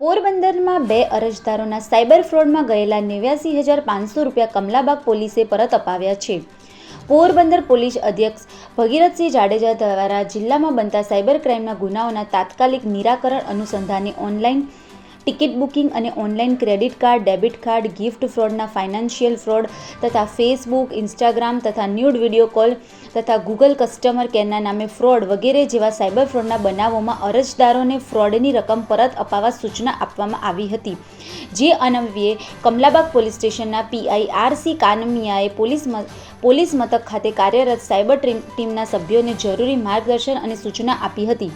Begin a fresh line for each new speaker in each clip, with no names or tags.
પોરબંદરમાં બે અરજદારોના સાયબર ફ્રોડમાં ગયેલા નેવ્યાસી હજાર પાંચસો રૂપિયા કમલાબાગ પોલીસે પરત અપાવ્યા છે. પોરબંદર પોલીસ અધ્યક્ષ ભગીરથસિંહ જાડેજા દ્વારા જિલ્લામાં બનતા સાયબર ક્રાઇમના ગુનાઓના તાત્કાલિક નિરાકરણ અનુસંધાને ઓનલાઈન ટિકિટ બુકિંગ અને online credit card, debit card, gift ફ્રોડના financial fraud તથા ફેસબુક, ઇન્સ્ટાગ્રામ તથા ન્યૂડ વીડિયો કોલ તથા ગૂગલ કસ્ટમર કેરના નામે ફ્રોડ વગેરે જેવા સાયબર ફ્રોડના બનાવોમાં અરજદારોને ફ્રોડની રકમ પરત અપાવવા સૂચના આપવામાં આવી હતી. જે અનવ્યે કમલાબાગ પોલીસ સ્ટેશનના પીઆઈ આરસી કાનમિયાએ પોલીસ પોલીસ મથક ખાતે કાર્યરત સાયબર ટીમના સભ્યોને જરૂરી માર્ગદર્શન અને સૂચના આપી હતી.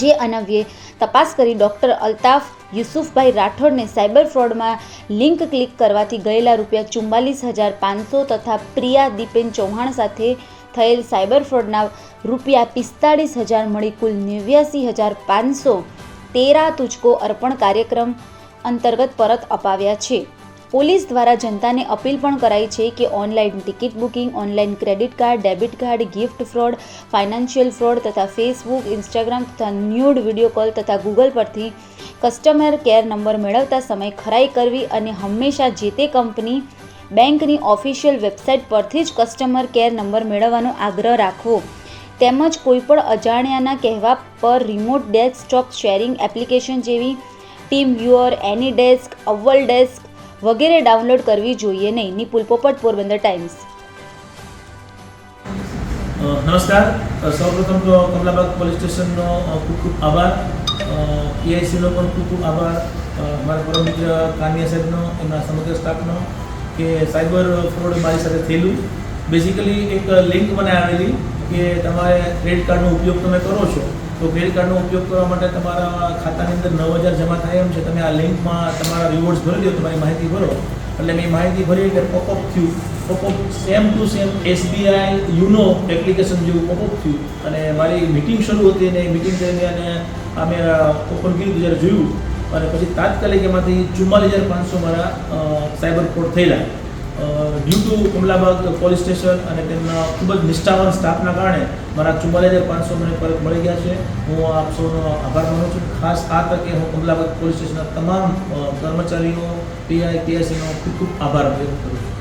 જે અનવ્યે તપાસ કરી ડોક્ટર અલ્તાફ યુસુફભાઈ રાઠોડને સાયબર ફ્રોડમાં લિંક ક્લિક કરવાથી ગયેલા રૂપિયા ચુમ્માલીસ હજાર પાંચસો તથા પ્રિયા દીપેન ચૌહાણ સાથે થયેલ સાયબર ફ્રોડના રૂપિયા પિસ્તાળીસ હજાર મળી કુલ નેવ્યાસી હજાર પાંચસો તેરા તુચકો અર્પણ કાર્યક્રમ અંતર્ગત પરત અપાવ્યા છે. પોલીસ દ્વારા જનતાને અપીલ પણ કરાઈ છે કે online ticket booking, online credit card, debit card, gift fraud, financial fraud તથા ફેસબુક, ઇન્સ્ટાગ્રામ તથા ન્યૂડ વીડિયો કોલ તથા ગૂગલ પરથી કસ્ટમર કેર નંબર મેળવતા સમય ખરાઈ કરવી અને હંમેશા જે તે કંપની બેંકની ઓફિશિયલ વેબસાઇટ પરથી જ કસ્ટમર કેર નંબર મેળવવાનો આગ્રહ રાખવો. તેમજ કોઈપણ અજાણ્યાના કહેવા પર રિમોટ ડેસ્કટોપ શેરિંગ એપ્લિકેશન જેવી ટીમ વ્યુઅર, એની ડેસ્ક, અવ્વલ ડેસ્ક વગેરે ડાઉનલોડ કરવી જોઈએ નહીં. નિપુલ પોપટ, પોરબંદર ટાઈમ્સ.
નમસ્કાર. સૌપ્રથમ તો કમલાબાગ પોલીસ સ્ટેશનનો ખૂબ ખૂબ આભાર. પીઆઈસીનો પણ ખૂબ ખૂબ આભાર. મારા પરમ મિત્ર કાનિયા સાહેબનો, એમના સમગ્ર સ્ટાફનો, કે સાયબર ફ્રોડ મારી સાથે થયેલું. બેઝિકલી એક લિંક મને આવેલી કે તમારે ક્રેડિટ કાર્ડનો ઉપયોગ તમે કરો છો, તો ક્રેડિટ કાર્ડનો ઉપયોગ કરવા માટે તમારા ખાતાની અંદર નવ હજાર જમા થાય એમ છે. તમે આ લિંકમાં તમારા રિવોર્ડ્સ ભરી દો, તમારી માહિતી ભરો. એટલે મેં માહિતી ભરી એટલે પોપઅપ થયું. Popup same to same SBI YONO application જેવું પોપઅપ થયું. અને મારી મિટિંગ શરૂ હતી અને મિટિંગ દરમિયાન આ મેં ઓપન કર્યું જ્યારે જોયું. અને પછી તાત્કાલિક એમાંથી ચુમ્માલીસ હજાર પાંચસો મારા સાયબર ફ્રોડ થયેલા. Due to Kamlabag police station અને તેમના ખૂબ જ નિષ્ઠાવાન સ્ટાફના કારણે મારા ચુમ્માલીસ હજાર પાંચસો મને પરત મળી ગયા છે. હું આપ સૌનો આભાર માનું છું. ખાસ આ તકે હું કમલાબાગ પોલીસ સ્ટેશનના તમામ કર્મચારીનો પીઆઈ પીએસસીનો ખૂબ ખૂબ આભાર વ્યક્ત કરું છું.